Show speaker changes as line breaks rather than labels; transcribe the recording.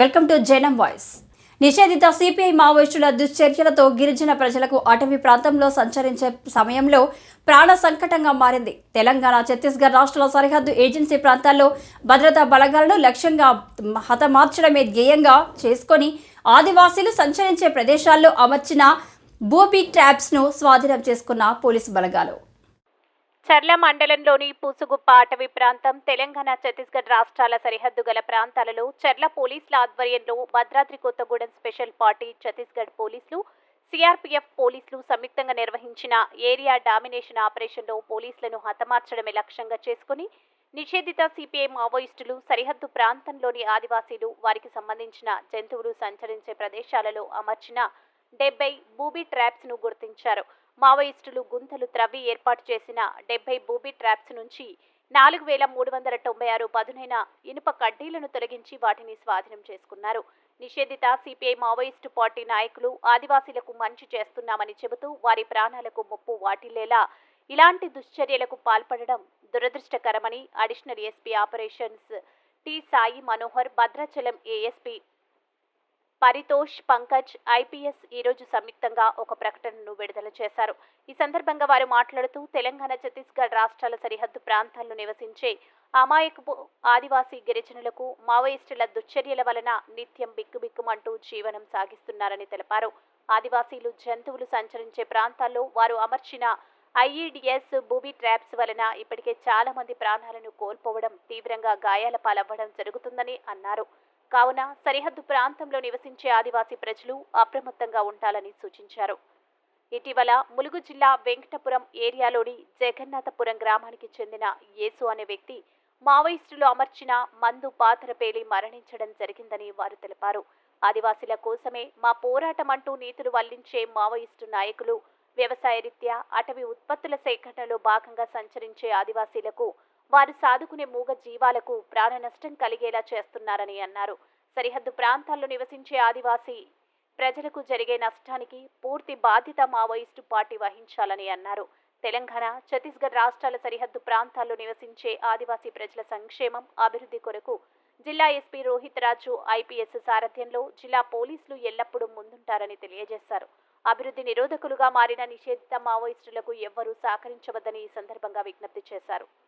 Welcome to Jainam voice నిషేధిత CPI మావోయిస్టుల దుశ్చర్యలతో గిరిజన ప్రజలకు అటవీ ప్రాంతంలో సంచరించే సమయంలో ప్రాణ సంకటంగా మారింది. తెలంగాణ ఛత్తీస్గఢ్ రాష్ట్రాల సరిహద్దు ఏజెన్సీ ప్రాంతాల్లో భద్రతా బలగాలను లక్ష్యంగా హతమార్చడమే ధ్యేయంగా చేసుకొని ఆదివాసీలు సంచరించే ప్రదేశాల్లో అమర్చిన బూబీ ట్రాప్స్ను స్వాధీనం చేసుకున్న పోలీసు బలగాలు.
చర్ల మండలంలోని పూసుగుప్ప అటవీ ప్రాంతం తెలంగాణ ఛత్తీస్గఢ్ రాష్ట్రాల సరిహద్దు గల ప్రాంతాలలో చర్ల పోలీసుల ఆధ్వర్యంలో భద్రాద్రి కొత్తగూడెం స్పెషల్ పార్టీ ఛత్తీస్గఢ్ పోలీసులు సిఆర్పీఎఫ్ పోలీసులు సంయుక్తంగా నిర్వహించిన ఏరియా డామినేషన్ ఆపరేషన్లో పోలీసులను హతమార్చడమే లక్ష్యంగా చేసుకుని నిషేధిత సిపిఐ మావోయిస్టులు సరిహద్దు ప్రాంతంలోని ఆదివాసీలు వారికి సంబంధించిన జంతువులు సంచరించే ప్రదేశాలలో అమర్చిన డెబ్బై బూబీ ట్రాప్స్ను గుర్తించారు. మావోయిస్టులు గుంతలు త్రవ్వి ఏర్పాటు చేసిన డెబ్బై బూబీ ట్రాప్స్ నుంచి నాలుగు వేల మూడు వందల తొంభై ఆరు పదునైన ఇనుప కడ్డీలను తొలగించి వాటిని స్వాధీనం చేసుకున్నారు. నిషేధిత సిపిఐ మావోయిస్టు పార్టీ నాయకులు ఆదివాసీలకు మంచి చేస్తున్నామని చెబుతూ వారి ప్రాణాలకు ముప్పు వాటిల్లేలా ఇలాంటి దుశ్చర్యలకు పాల్పడడం దురదృష్టకరమని additional SP operations T Sai Manohar Bhadrachalam ASP Paritosh Pankaj IPS ఈరోజు సంయుక్తంగా ఒక ప్రకటనను విడుదల చేశారు. ఈ సందర్భంగా వారు మాట్లాడుతూ తెలంగాణ ఛత్తీస్గఢ్ రాష్ట్రాల సరిహద్దు ప్రాంతాల్లో నివసించే అమాయకపు ఆదివాసీ గిరిజనులకు మావోయిస్టుల దుశ్చర్యల వలన నిత్యం బిక్కుబిక్కుమంటూ జీవనం సాగిస్తున్నారని తెలిపారు. ఆదివాసీలు జంతువులు సంచరించే ప్రాంతాల్లో వారు అమర్చిన ఐఈడిఎస్ బూబీ ట్రాప్స్ వలన ఇప్పటికే చాలా మంది ప్రాణాలను కోల్పోవడం తీవ్రంగా గాయాల పాలవ్వడం జరుగుతుందని అన్నారు. కావున సరిహద్దు ప్రాంతంలో నివసించే ఆదివాసీ ప్రజలు అప్రమత్తంగా ఉండాలని సూచించారు. ఇటీవల ములుగు జిల్లా వెంకటపురం ఏరియాలోని జగన్నాథపురం గ్రామానికి చెందిన యేసు అనే వ్యక్తి మావోయిస్టులు అమర్చిన మందు పాత్ర పేలి మరణించడం జరిగిందని వారు తెలిపారు. ఆదివాసీల కోసమే మా పోరాటం అంటూ నీతులు వల్లించే మావోయిస్టు నాయకులు వ్యవసాయ రీత్యా అటవీ ఉత్పత్తుల సేకరణలో భాగంగా సంచరించే ఆదివాసీలకు వారు సాదుకునే మూగ జీవాలకు ప్రాణ నష్టం కలిగేలా చేస్తున్నారని అన్నారు. సరిహద్దు ప్రాంతాల్లో నివసించే ఆదివాసీ ప్రజలకు జరిగే నష్టానికి పూర్తి బాధ్యత మావోయిస్టు పార్టీ వహించాలని అన్నారు. తెలంగాణ ఛత్తీస్గఢ్ రాష్ట్రాల సరిహద్దు ప్రాంతాల్లో నివసించే ఆదివాసీ ప్రజల సంక్షేమం అభివృద్ధి కొరకు జిల్లా ఎస్పీ రోహిత్ రాజు ఐపీఎస్ సారథ్యంలో జిల్లా పోలీసులు ఎల్లప్పుడూ ముందుంటారని తెలియజేశారు. అభివృద్ధి నిరోధకులుగా మారిన నిషేధిత మావోయిస్టులకు ఎవ్వరూ సహకరించవద్దని ఈ సందర్భంగా విజ్ఞప్తి చేశారు.